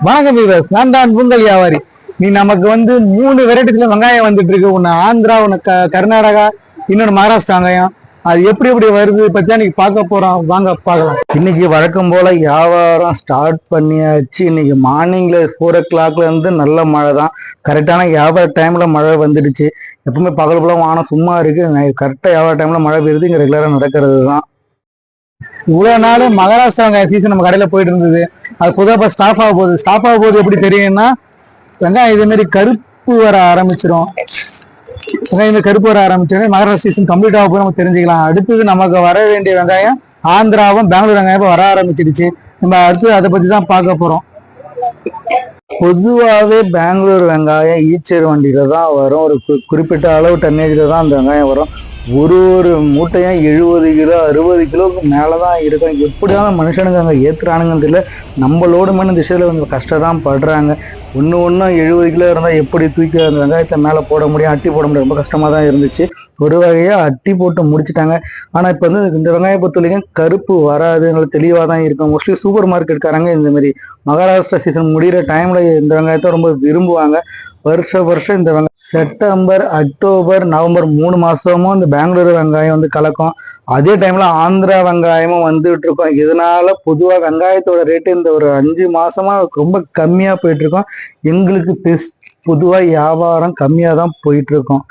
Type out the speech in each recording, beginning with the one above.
வணக்கம் வீரர்ஸ் நான் தான் உங்கள் வியாபாரி நீ நமக்கு வந்து மூணு வெரைட்டிஸ்ல வெங்காயம் வந்துட்டு இருக்கு. ஒன்னு ஆந்திரா ஒன்று க- கர்நாடகா இன்னொன்று மகாராஷ்டிரா வெங்காயம். அது எப்படி எப்படி வருது பத்தியா இன்னைக்கு பார்க்க போறோம். வாங்க பார்க்கலாம். இன்னைக்கு வழக்கம் போல வியாபாரம் ஸ்டார்ட் பண்ணியாச்சு. இன்னைக்கு மார்னிங்ல ஃபோர் ஓ கிளாக்ல இருந்து நல்ல மழை தான். கரெக்டான வியாபார டைம்ல மழை வந்துடுச்சு. எப்பவுமே பகல் போல வானம் சும்மா இருக்கு. கரெக்டா வியாபார டைம்ல மழை பெய்யுது. இங்க ரெகுலரா நடக்கிறது தான். இவ்வளவு நாள் மகாராஷ்டிரா சீசன் நம்ம கடையில போயிட்டு இருந்தது. அது புதுவா இப்போ ஸ்டாப் ஆக போகுது. ஸ்டாப் ஆக போகுது எப்படி தெரியும்னா வெங்காயம் இதே மாதிரி கருப்பு வர ஆரம்பிச்சிடும் வெங்காயம் கருப்பு வர ஆரம்பிச்சோடனே மகாராஷ்டிரா சீசன் கம்ப்ளீட் ஆக போய் நம்ம தெரிஞ்சுக்கலாம். அடுத்தது நமக்கு வர வேண்டிய வெங்காயம் ஆந்திராவும் பெங்களூர் வெங்காயம் வர ஆரம்பிச்சிடுச்சு. நம்ம அடுத்து அதை பத்தி தான் பார்க்க போறோம். பொதுவாகவே பெங்களூர் வெங்காயம் ஈச்சர் வண்டியில தான் வரும். ஒரு குறிப்பிட்ட அளவு டன்னேஜில் தான் அந்த வெங்காயம் வரும். ஒரு ஒரு மூட்டையும் எழுபது கிலோ அறுபது கிலோவுக்கு மேலே தான் இருக்கும். எப்படியான மனுஷனுங்க அங்கே ஏற்றுறானுங்கன்னு தெரியல. நம்மளோட மன திசையில் கொஞ்சம் கஷ்டம் தான் படுறாங்க. ஒன்று ஒன்றும் எழுபது கிலோ இருந்தால் எப்படி தூக்கி அந்த வெங்காயத்தை மேலே போட முடியும் அட்டி போட முடியும்? ரொம்ப கஷ்டமாக தான் இருந்துச்சு. ஒரு வகையாக அட்டி போட்டு முடிச்சிட்டாங்க. ஆனால் இப்போ வந்து இந்த வெங்காயம் பொறுத்த வரைக்கும் கருப்பு வராதுங்கிறது தெளிவாக தான் இருக்கும். மோஸ்ட்லி சூப்பர் மார்க்கெட்காரங்க இந்தமாரி மகாராஷ்டிரா சீசன் முடிகிற டைமில் இந்த வெங்காயத்தை ரொம்ப விரும்புவாங்க. வருஷ வருஷம் இந்த வெங்காயம் செப்டம்பர் அக்டோபர் நவம்பர் மூணு மாசமும் இந்த பெங்களூரு வெங்காயம் வந்து கலக்கும். அதே டைம்ல ஆந்திரா வெங்காயமும் வந்துட்டு இருக்கோம். இதனால பொதுவா வெங்காயத்தோட ரேட்டு இந்த ஒரு அஞ்சு மாசமா ரொம்ப கம்மியா போயிட்டு இருக்கோம் எங்களுக்கு பெஸ்ட் பொதுவாக வியாபாரம் கம்மியா தான் போயிட்டு இருக்கோம்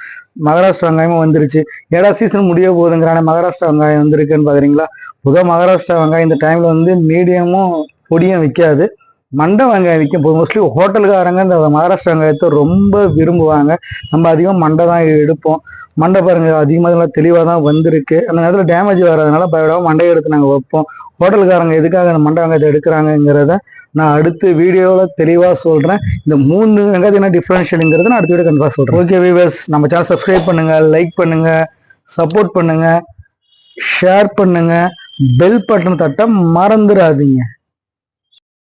மகாராஷ்டிரா வெங்காயமும் வந்துருச்சு. ஏடா சீசன் முடிய போகுதுங்கிறான மகாராஷ்டிரா வெங்காயம் வந்திருக்குன்னு பாக்குறீங்களா? பொதுவாக மகாராஷ்டிரா வெங்காயம் இந்த டைம்ல வந்து மீடியமும் பொடியும் விற்காது மண்டை வெங்காயம் விற்கும் போது மோஸ்ட்லி ஹோட்டலுக்காரங்க இந்த மகாராஷ்டிரா வெங்காயத்தை ரொம்ப விரும்புவாங்க. நம்ம அதிகம் மண்டை தான் எடுப்போம். மண்டை பாருங்க அதிகமாக இதெல்லாம் தெளிவாக தான் வந்திருக்கு. அந்த நேரத்தில் டேமேஜ் வராதனால பயவிடாம மண்டையை எடுத்து நாங்கள் வைப்போம். ஹோட்டலுக்காரங்க எதுக்காக அந்த மண்டை வெங்காயத்தை எடுக்கிறாங்கங்கிறத நான் அடுத்த வீடியோவில் தெளிவாக சொல்கிறேன் இந்த மூணு வெங்காயத்து என்ன டிஃப்ரென்ஷியலுங்கிறத நான் அடுத்த வீடியோ கண்டிப்பாக சொல்கிறேன் ஓகே வீவர்ஸ் நம்ம சேனல் சப்ஸ்கிரைப் பண்ணுங்கள் லைக் பண்ணுங்கள் சப்போர்ட் பண்ணுங்கள் ஷேர் பண்ணுங்கள் பெல் பட்டன் தட்ட மறந்துடாதீங்க.